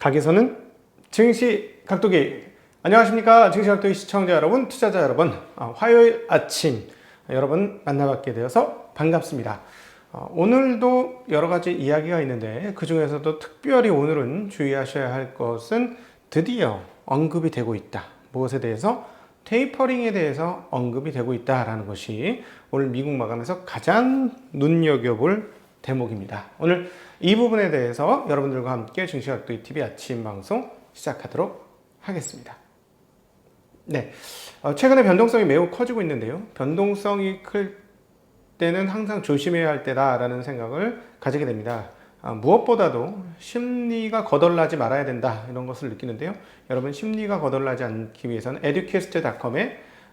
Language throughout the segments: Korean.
각에서는 증시 각도기. 안녕하십니까? 증시 각도기 시청자 여러분 투자자 여러분. 어, 화요일 아침 여러분 만나뵙게 되어서 반갑습니다. 어, 오늘도 여러 가지 이야기가 있는데 그 중에서도 특별히 오늘은 주의하셔야 할 것은 드디어 언급이 되고 있다. 무엇에 대해서? 테이퍼링에 대해서 언급이 되고 있다라는 것이 오늘 미국 마감에서 가장 눈여겨볼 대목입니다. 오늘 이 부분에 대해서 여러분들과 함께 증시각도기 TV 아침 방송 시작하도록 하겠습니다. 네, 어, 최근에 변동성이 매우 커지고 있는데요. 변동성이 클 때는 항상 조심해야 할 때다라는 생각을 가지게 됩니다. 아, 무엇보다도 심리가 거덜나지 말아야 된다 이런 것을 느끼는데요. 여러분 심리가 거덜나지 않기 위해서는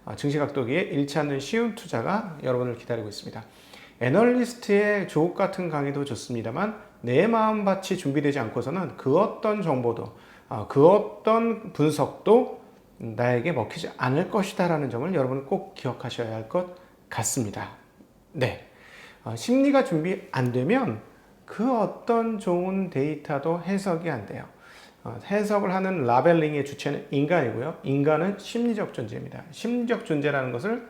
아, 증시각도기에 잃지 않는 쉬운 투자가 여러분을 기다리고 있습니다. 애널리스트의 조업 같은 강의도 좋습니다만 내 마음밭이 준비되지 않고서는 그 어떤 정보도 아, 그 어떤 분석도 나에게 먹히지 않을 것이다라는 점을 여러분 꼭 기억하셔야 할 것 같습니다. 네, 어, 심리가 준비 안 되면 그 어떤 좋은 데이터도 해석이 안 돼요. 어, 해석을 하는 라벨링의 주체는 인간이고요. 인간은 심리적 존재입니다. 심리적 존재라는 것을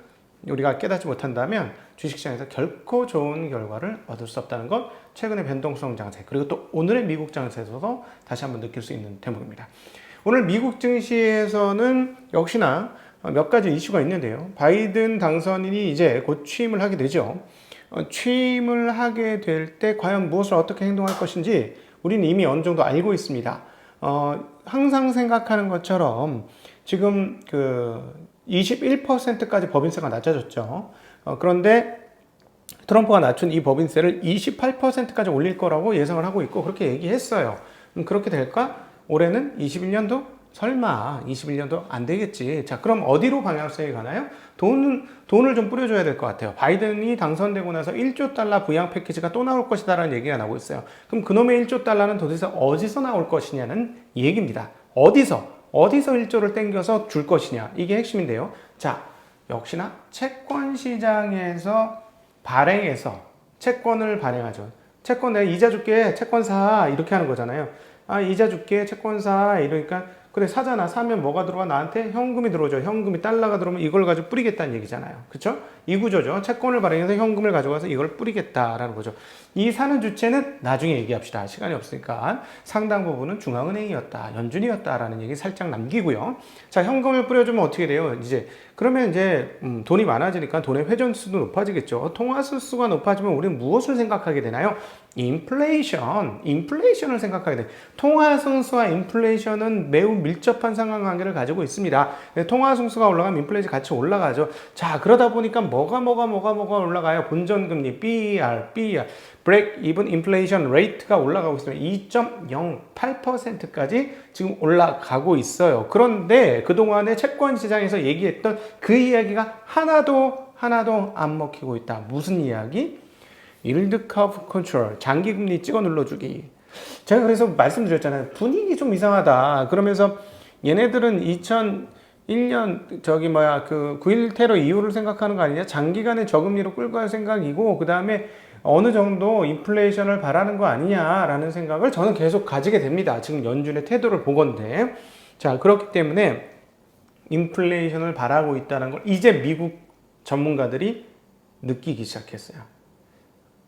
우리가 깨닫지 못한다면 주식시장에서 결코 좋은 결과를 얻을 수 없다는 것 최근의 변동성 장세 그리고 또 오늘의 미국 장세에서도 다시 한번 느낄 수 있는 대목입니다. 오늘 미국 증시에서는 역시나 몇 가지 이슈가 있는데요. 바이든 당선인이 이제 곧 취임을 하게 되죠. 어, 취임을 하게 될 때 과연 무엇을 어떻게 행동할 것인지 우리는 이미 어느 정도 알고 있습니다. 어, 항상 생각하는 것처럼 지금 그 21%까지 법인세가 낮아졌죠. 어, 그런데 트럼프가 낮춘 이 법인세를 28%까지 올릴 거라고 예상을 하고 있고 그렇게 얘기했어요. 음, 그렇게 될까? 올해는 21년도 설마 21년도 안 되겠지. 자, 그럼 어디로 방향성이 가나요? 돈은, 돈을 좀 뿌려줘야 될 것 같아요. 바이든이 당선되고 나서 1조 달러 부양 패키지가 또 나올 것이다라는 얘기가 나오고 있어요. 그럼 그놈의 1조 달러는 도대체 어디서 나올 것이냐는 얘기입니다. 어디서? 어디서 1조를 땡겨서 줄 것이냐. 이게 핵심인데요. 자, 역시나 채권 시장에서 발행해서 채권을 발행하죠. 채권 내가 이자 줄게, 채권 사. 이렇게 하는 거잖아요. 아, 이자 줄게, 채권 사. 이러니까 그래 사잖아. 사면 뭐가 들어와? 나한테 현금이 들어오죠. 현금이 달러가 들어오면 이걸 가지고 뿌리겠다는 얘기잖아요. 그쵸? 이 구조죠. 채권을 발행해서 현금을 가져가서 이걸 뿌리겠다라는 거죠. 이 사는 주체는 나중에 얘기합시다. 시간이 없으니까. 상당 부분은 중앙은행이었다. 연준이었다라는 얘기 살짝 남기고요. 자 현금을 뿌려주면 어떻게 돼요? 이제 그러면 이제 음, 돈이 많아지니까 돈의 회전수도 높아지겠죠. 통화 수수가 높아지면 우리는 무엇을 생각하게 되나요 인플레이션, 인플레이션을 생각하게 돼. 통화 승수와 인플레이션은 매우 밀접한 상관관계를 가지고 있습니다. 통화 승수가 올라가면 인플레이션 같이 올라가죠. 자, 그러다 보니까 뭐가 뭐가 뭐가 뭐가 올라가요? 본전 금리 BER, BER, Break Even Inflation Rate가 올라가고 있습니다. 2.08%까지 지금 올라가고 있어요. 그런데 그동안에 채권 시장에서 얘기했던 그 이야기가 하나도 하나도 안 먹히고 있다. 무슨 이야기? 일드 커브 컨트롤, 장기 금리 찍어 눌러주기. 제가 그래서 말씀드렸잖아요. 분위기 좀 이상하다. 그러면서 얘네들은 2001년 저기 뭐야 그 9.1 테러 이후를 생각하는 거 아니냐? 장기간의 저금리로 끌고 갈 생각이고 그 다음에 어느 정도 인플레이션을 바라는 거 아니냐라는 생각을 저는 계속 가지게 됩니다. 지금 연준의 태도를 보건데 자 그렇기 때문에 인플레이션을 바라고 있다는 걸 이제 미국 전문가들이 느끼기 시작했어요.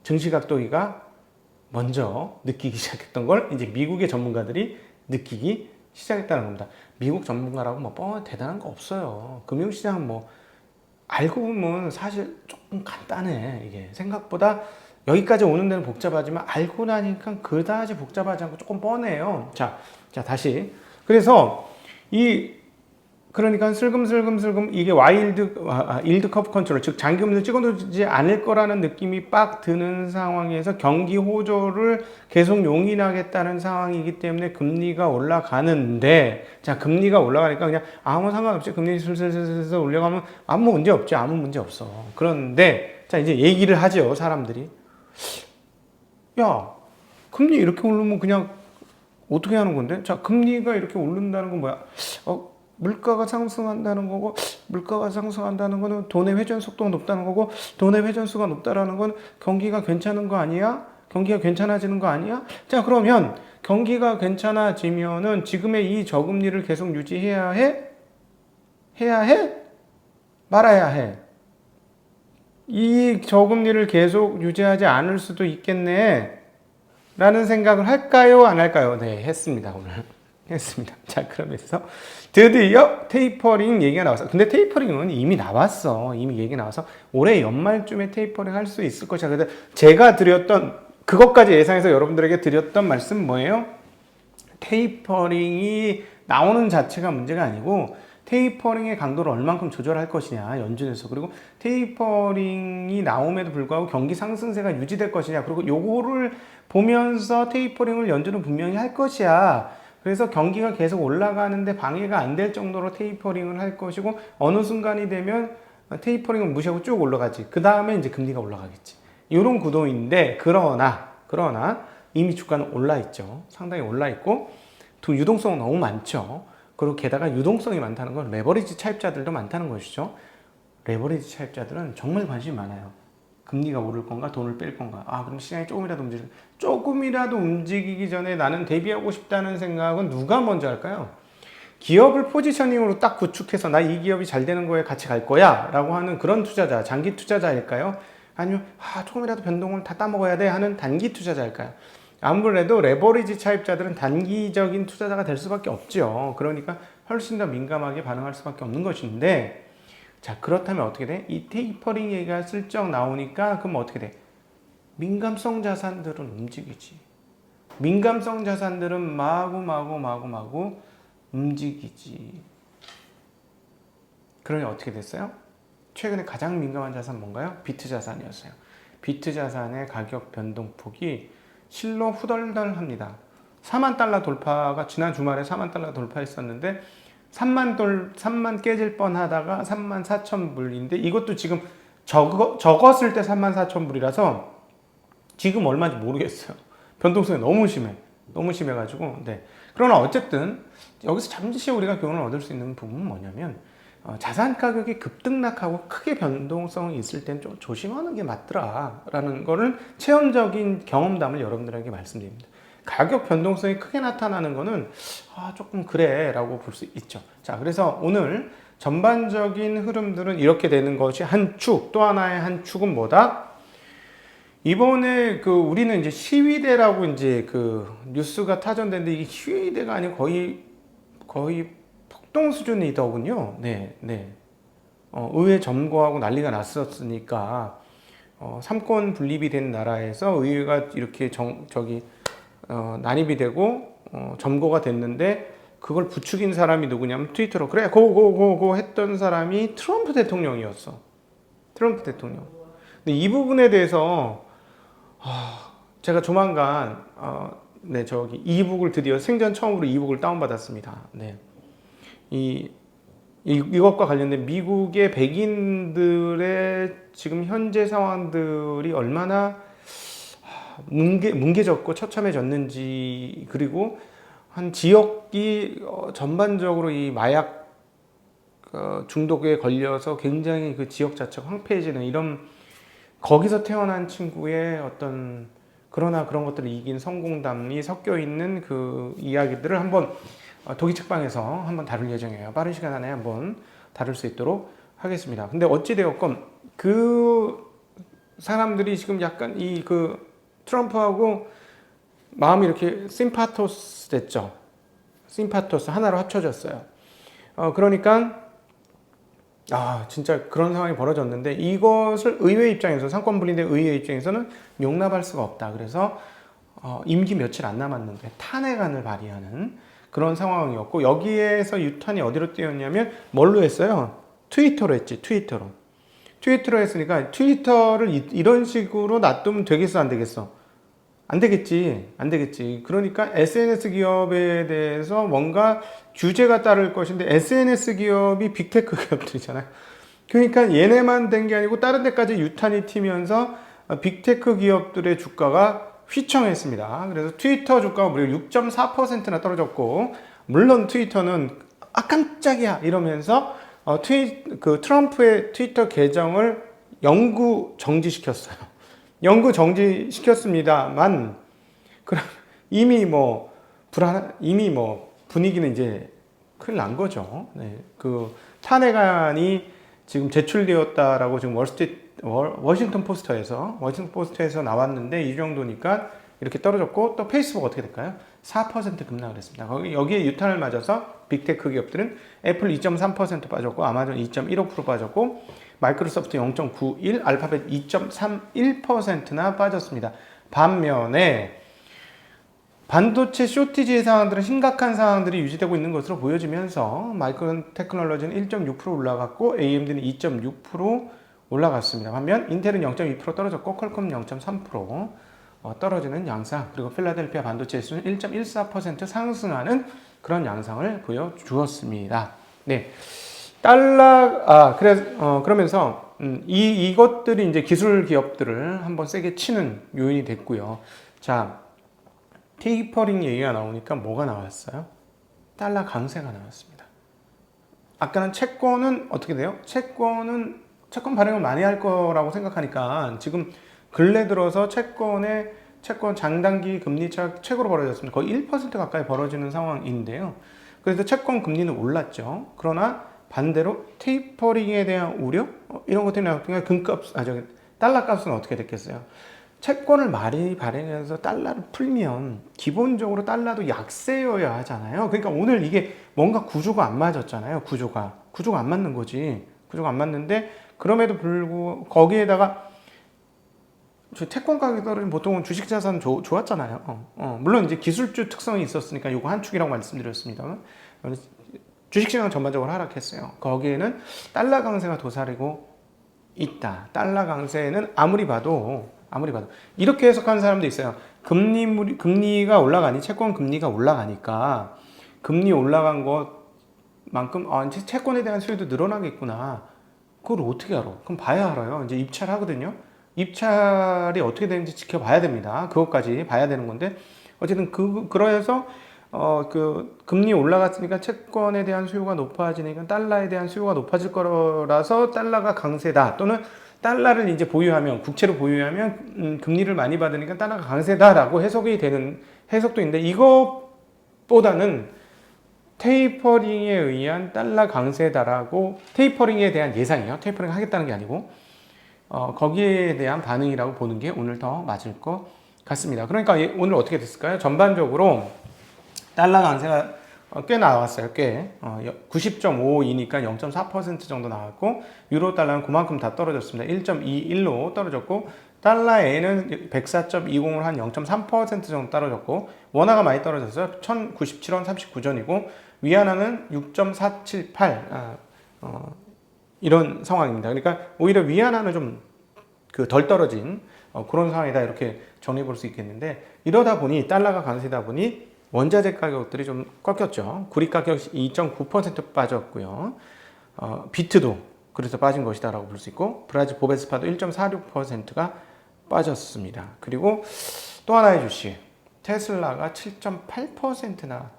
증시각도기가 먼저 느끼기 시작했던 걸 이제 미국의 전문가들이 느끼기 시작했다는 겁니다. 미국 전문가라고 뭐 뻔, 대단한 거 없어요. 금융시장은 뭐 알고 보면 사실 조금 간단해. 이게 생각보다 여기까지 오는 데는 복잡하지만 알고 나니까 그다지 복잡하지 않고 조금 뻔해요. 자, 자 다시. 그래서 이 그러니까 슬금슬금슬금 이게 와일드 아, 일드 커브 컨트롤 즉 장기금리를 찍어두지 않을 거라는 느낌이 빡 드는 상황에서 경기 호조를 계속 용인하겠다는 상황이기 때문에 금리가 올라가는데 자 금리가 올라가니까 그냥 아무 상관없이 금리 슬슬슬슬 올려가면 아무 문제 없지 아무 문제 없어. 그런데 자 이제 얘기를 하죠 사람들이. 야 금리 이렇게 오르면 그냥 어떻게 하는 건데? 자 금리가 이렇게 오른다는 건 뭐야? 어 물가가 상승한다는 거고 물가가 상승한다는 거는 돈의 회전 속도가 높다는 거고 돈의 회전수가 높다라는 건 경기가 괜찮은 거 아니야? 경기가 괜찮아지는 거 아니야? 자 그러면 경기가 괜찮아지면은 지금의 이 저금리를 계속 유지해야 해? 해야 해? 말아야 해. 이 저금리를 계속 유지하지 않을 수도 있겠네. 라는 생각을 할까요? 안 할까요? 네, 했습니다, 오늘. 했습니다. 자, 그러면서 드디어 테이퍼링 얘기가 나왔어. 근데 테이퍼링은 이미 나왔어. 이미 얘기 나와서 올해 연말쯤에 테이퍼링 할 수 있을 것이야. 근데 제가 드렸던 그것까지 예상해서 여러분들에게 드렸던 말씀 뭐예요? 테이퍼링이 나오는 자체가 문제가 아니고 테이퍼링의 강도를 얼만큼 조절할 것이냐 연준에서 그리고 테이퍼링이 나옴에도 불구하고 경기 상승세가 유지될 것이냐 그리고 요거를 보면서 테이퍼링을 연준은 분명히 할 것이야 그래서 경기가 계속 올라가는데 방해가 안 될 정도로 테이퍼링을 할 것이고 어느 순간이 되면 테이퍼링을 무시하고 쭉 올라가지 그 다음에 이제 금리가 올라가겠지 이런 구도인데 그러나 그러나 이미 주가는 올라 있죠 상당히 올라 있고 또 유동성 너무 많죠 그리고 게다가 유동성이 많다는 건 레버리지 차입자들도 많다는 것이죠. 레버리지 차입자들은 정말 관심이 많아요. 금리가 오를 건가, 돈을 뺄 건가. 아, 그럼 시장이 조금이라도 움직이, 조금이라도 움직이기 전에 나는 대비하고 싶다는 생각은 누가 먼저 할까요? 기업을 포지셔닝으로 딱 구축해서 나 이 기업이 잘 되는 거에 같이 갈 거야 라고 하는 그런 투자자, 장기 투자자일까요? 아니면, 아, 조금이라도 변동을 다 따먹어야 돼 하는 단기 투자자일까요? 아무래도 레버리지 차입자들은 단기적인 투자자가 될 수밖에 없죠. 그러니까 훨씬 더 민감하게 반응할 수밖에 없는 것인데, 자, 그렇다면 어떻게 돼? 이 테이퍼링 얘기가 슬쩍 나오니까, 그럼 어떻게 돼? 민감성 자산들은 움직이지. 민감성 자산들은 마구, 마구, 마구, 마구 움직이지. 그러니 어떻게 됐어요? 최근에 가장 민감한 자산 뭔가요? 비트 자산이었어요. 비트 자산의 가격 변동폭이 실로 후덜덜합니다. 4만 달러 돌파가 지난 주말에 4만 달러 돌파했었는데 3만 돌 3만 깨질 뻔 하다가 3만 4천 불인데 이것도 지금 적어, 적었을 때 3만 4천 불이라서 지금 얼마인지 모르겠어요. 변동성이 너무 심해. 너무 심해가지고 네. 그러나 어쨌든 여기서 잠시 우리가 교훈을 얻을 수 있는 부분은 뭐냐면 어, 자산 가격이 급등락하고 크게 변동성이 있을 땐 좀 조심하는 게 맞더라라는 거를 체험적인 경험담을 여러분들에게 말씀드립니다. 가격 변동성이 크게 나타나는 거는 아, 조금 그래 라고 볼 수 있죠. 자, 그래서 오늘 전반적인 흐름들은 이렇게 되는 것이 한 축, 또 하나의 한 축은 뭐다? 이번에 그 우리는 이제 시위대라고 이제 그 뉴스가 타전됐는데 이게 시위대가 아니고 거의 거의 폭동 수준이더군요. 네, 네. 어, 의회 점거하고 난리가 났었으니까 어, 삼권 분립이 된 나라에서 의회가 이렇게 정, 저기 어, 난입이 되고 어, 점거가 됐는데 그걸 부추긴 사람이 누구냐면 트위터로 그래 고고고고 했던 사람이 트럼프 대통령이었어. 트럼프 대통령. 근데 이 부분에 대해서 아, 제가 조만간 어, 네 저기 이북을 드디어 생전 처음으로 이북을 다운받았습니다. 네. 이, 이 이것과 관련된 미국의 백인들의 지금 현재 상황들이 얼마나 뭉개, 뭉개졌고 처참해졌는지 그리고 한 지역이 어, 전반적으로 이 마약 어, 중독에 걸려서 굉장히 그 지역 자체가 황폐해지는 이런 거기서 태어난 친구의 어떤 그러나 그런 것들을 이긴 성공담이 섞여 있는 그 이야기들을 한번 어, 독일 책방에서 한번 다룰 예정이에요. 빠른 시간 안에 한번 다룰 수 있도록 하겠습니다. 근데 어찌되었건 그 사람들이 지금 약간 이 그 트럼프하고 마음이 이렇게 심파토스 됐죠. 심파토스 하나로 합쳐졌어요. 어, 그러니까 아 진짜 그런 상황이 벌어졌는데 이것을 의회 입장에서 상권 분리된 의회 입장에서는 용납할 수가 없다. 그래서 어, 임기 며칠 안 남았는데 탄핵안을 발의하는 그런 상황이었고 여기에서 유탄이 어디로 뛰었냐면 뭘로 했어요? 트위터로 했지 트위터로 트위터로 했으니까 트위터를 이, 이런 식으로 놔두면 되겠어 안 되겠어? 안 되겠지 안 되겠지 그러니까 SNS 기업에 대해서 뭔가 규제가 따를 것인데 SNS 기업이 빅테크 기업들이잖아요 그러니까 얘네만 된 게 아니고 다른 데까지 유탄이 튀면서 빅테크 기업들의 주가가 휘청했습니다. 그래서 트위터 주가가 무려 6.4%나 떨어졌고, 물론 트위터는 아 깜짝이야 이러면서 어, 트위 그 트럼프의 트위터 계정을 영구 정지시켰어요. 영구 정지시켰습니다만, 그럼 이미 뭐 불안 이미 뭐 분위기는 이제 큰일 난 거죠. 네. 그 탄핵안이 지금 제출되었다라고 지금 월스트리트 월- 워싱턴 포스터에서 워싱턴 포스터에서 나왔는데 이 정도니까 이렇게 떨어졌고 또 페이스북 어떻게 될까요? 4% 급락을 했습니다. 거기 여기에 유탄을 맞아서 빅테크 기업들은 애플 2.3% 빠졌고 아마존 2.15% 빠졌고 마이크로소프트 0.91, 알파벳 2.31%나 빠졌습니다. 반면에 반도체 쇼티지의 상황들은 심각한 상황들이 유지되고 있는 것으로 보여지면서 마이크론 테크놀로지는 1.6% 올라갔고 AMD는 2.6% 올라갔습니다. 반면 인텔은 0.2% 떨어졌고 퀄컴 0.3% 어, 떨어지는 양상 그리고 필라델피아 반도체 지수는 1.14% 상승하는 그런 양상을 보여주었습니다. 네. 달러 아 그래 어 그러면서 음, 이 이것들이 이제 기술 기업들을 한번 세게 치는 요인이 됐고요. 자 테이퍼링 얘기가 나오니까 뭐가 나왔어요? 달러 강세가 나왔습니다. 아까는 채권은 어떻게 돼요? 채권은 채권 발행을 많이 할 거라고 생각하니까 지금 근래 들어서 채권의 채권 장단기 금리차 최고로 벌어졌습니다. 거의 1% 가까이 벌어지는 상황인데요. 그래서 채권 금리는 올랐죠. 그러나 반대로 테이퍼링에 대한 우려 어, 이런 것들이 나오니까 금값 아 저기 달러 값은 어떻게 됐겠어요? 채권을 많이 발행해서 달러를 풀면 기본적으로 달러도 약세여야 하잖아요. 그러니까 오늘 이게 뭔가 구조가 안 맞았잖아요. 구조가 구조가 안 맞는 거지. 구조가 안 맞는데 그럼에도 불구하고 거기에다가 저 채권 가격이 떨어지면 보통은 주식 자산 조, 좋았잖아요. 어, 어, 물론 이제 기술주 특성이 있었으니까 이거 한 축이라고 말씀드렸습니다만 주식시장 전반적으로 하락했어요. 거기에는 달러 강세가 도사리고 있다. 달러 강세는 아무리 봐도 아무리 봐도 이렇게 해석하는 사람도 있어요. 금리 금리가 올라가니 채권 금리가 올라가니까 금리 올라간 것만큼 아 이제 채권에 대한 수요도 늘어나겠구나. 그걸 어떻게 알아? 그럼 봐야 알아요. 이제 입찰 하거든요. 입찰이 어떻게 되는지 지켜봐야 됩니다. 그것까지 봐야 되는 건데 어쨌든 그 그러해서 어 그 금리 올라갔으니까 채권에 대한 수요가 높아지니까 달러에 대한 수요가 높아질 거라서 달러가 강세다 또는 달러를 이제 보유하면 국채로 보유하면 음, 금리를 많이 받으니까 달러가 강세다라고 해석이 되는 해석도 있는데 이것보다는 테이퍼링에 의한 달러 강세다라고 테이퍼링에 대한 예상이요. 테이퍼링 하겠다는 게 아니고 어, 거기에 대한 반응이라고 보는 게 오늘 더 맞을 것 같습니다. 그러니까 예- 오늘 어떻게 됐을까요? 전반적으로 달러 강세가 어, 꽤 나왔어요. 꽤 어, 90.55이니까 0.4% 정도 나왔고 유로 달러는 그만큼 다 떨어졌습니다. 1.21로 떨어졌고 달러에는 104.20을 한 0.3% 정도 떨어졌고 원화가 많이 떨어졌어요. 1,097원 39전이고 위안화는 6.478 아, 어, 이런 상황입니다. 그러니까 오히려 위안화는 좀 그 덜 떨어진 어, 그런 상황이다 이렇게 정리해 볼 수 있겠는데 이러다 보니 달러가 강세다 보니 원자재 가격들이 좀 꺾였죠. 구리 가격이 2.9% 빠졌고요. 어, 비트도 그래서 빠진 것이다라고 볼 수 있고 브라질 보베스파도 1.46%가 빠졌습니다. 그리고 또 하나의 주식 테슬라가 7.8%나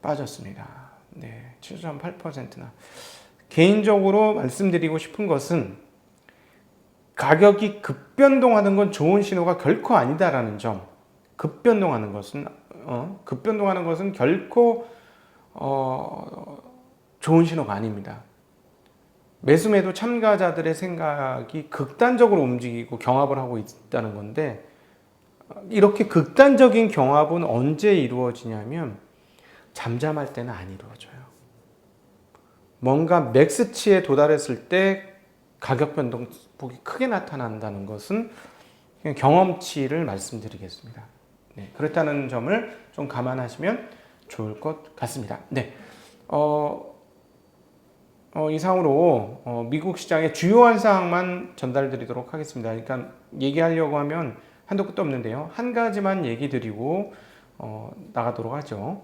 빠졌습니다. 네, 7.8%나 개인적으로 말씀드리고 싶은 것은 가격이 급변동하는 건 좋은 신호가 결코 아니다라는 점. 급변동하는 것은 어, 급변동하는 것은 결코 어, 좋은 신호가 아닙니다. 매수매도 참가자들의 생각이 극단적으로 움직이고 경합을 하고 있다는 건데 이렇게 극단적인 경합은 언제 이루어지냐면 잠잠할 때는 안 이루어져요. 뭔가 맥스치에 도달했을 때 가격 변동폭이 크게 나타난다는 것은 경험치를 말씀드리겠습니다. 네, 그렇다는 점을 좀 감안하시면 좋을 것 같습니다. 네, 어, 어, 이상으로 어, 미국 시장의 주요한 사항만 전달드리도록 하겠습니다. 그러니까 얘기하려고 하면 한도 끝도 없는데요. 한 가지만 얘기 드리고 어, 나가도록 하죠.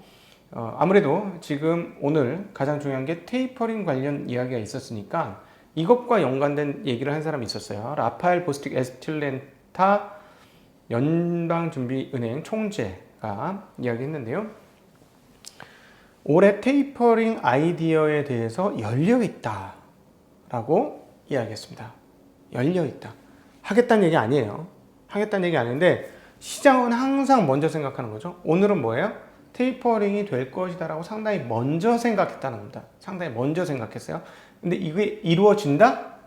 어, 아무래도 지금 오늘 가장 중요한 게 테이퍼링 관련 이야기가 있었으니까 이것과 연관된 얘기를 한 사람이 있었어요. 라파엘 보스틱 에스틸렌타 연방준비은행 총재가 이야기했는데요. 올해 테이퍼링 아이디어에 대해서 열려 있다 라고 이야기했습니다. 열려 있다. 하겠다는 얘기 아니에요. 하겠다는 얘기 아닌데 시장은 항상 먼저 생각하는 거죠. 오늘은 뭐예요? 테이퍼링이 될 것이다 라고 상당히 먼저 생각했다는 겁니다. 상당히 먼저 생각했어요. 근데 이게 이루어진다?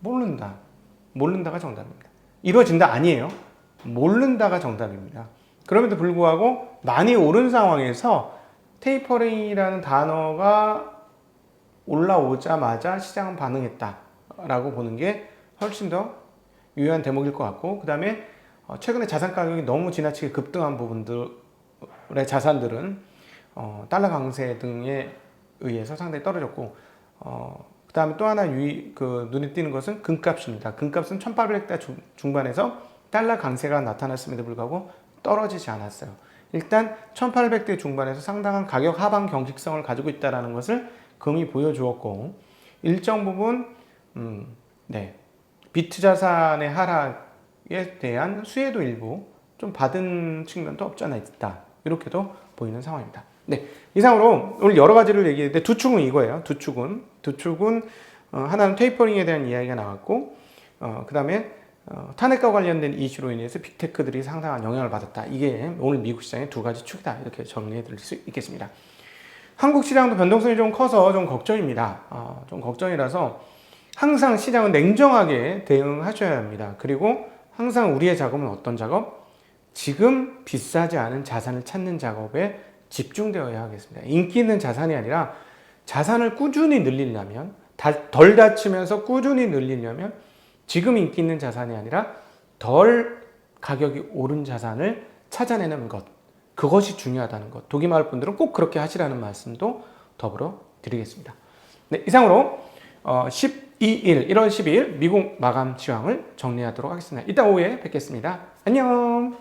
모른다. 모른다가 정답입니다. 이루어진다 아니에요. 모른다가 정답입니다. 그럼에도 불구하고 많이 오른 상황에서 테이퍼링이라는 단어가 올라오자마자 시장은 반응했다라고 보는 게 훨씬 더 유효한 대목일 것 같고 그 다음에 최근에 자산 가격이 너무 지나치게 급등한 부분들의 자산들은 어, 달러 강세 등에 의해서 상당히 떨어졌고 어, 그 다음에 또 하나 유의, 그 눈에 띄는 것은 금값입니다. 금값은 1800대 중, 중반에서 달러 강세가 나타났음에도 불구하고 떨어지지 않았어요. 일단 1800대 중반에서 상당한 가격 하방 경직성을 가지고 있다는 것을 금이 보여주었고 일정 부분 음, 네. 비트 자산의 하락에 대한 수혜도 일부 좀 받은 측면도 없지 않아 있다. 이렇게도 보이는 상황입니다. 네. 이상으로 오늘 여러 가지를 얘기했는데 두 축은 이거예요. 두 축은. 두 축은 어, 하나는 테이퍼링에 대한 이야기가 나왔고 어, 그 다음에 어, 탄핵과 관련된 이슈로 인해서 빅테크들이 상당한 영향을 받았다. 이게 오늘 미국 시장의 두 가지 축이다. 이렇게 정리해 드릴 수 있겠습니다. 한국 시장도 변동성이 좀 커서 좀 걱정입니다. 어, 좀 걱정이라서 항상 시장은 냉정하게 대응하셔야 합니다. 그리고 항상 우리의 작업은 어떤 작업? 지금 비싸지 않은 자산을 찾는 작업에 집중되어야 하겠습니다. 인기 있는 자산이 아니라 자산을 꾸준히 늘리려면 덜 다치면서 꾸준히 늘리려면 지금 인기 있는 자산이 아니라 덜 가격이 오른 자산을 찾아내는 것 그것이 중요하다는 것 도기마을 분들은 꼭 그렇게 하시라는 말씀도 더불어 드리겠습니다. 네, 이상으로 어, 12일 1월 12일 미국 마감 시황을 정리하도록 하겠습니다. 이따 오후에 뵙겠습니다. 안녕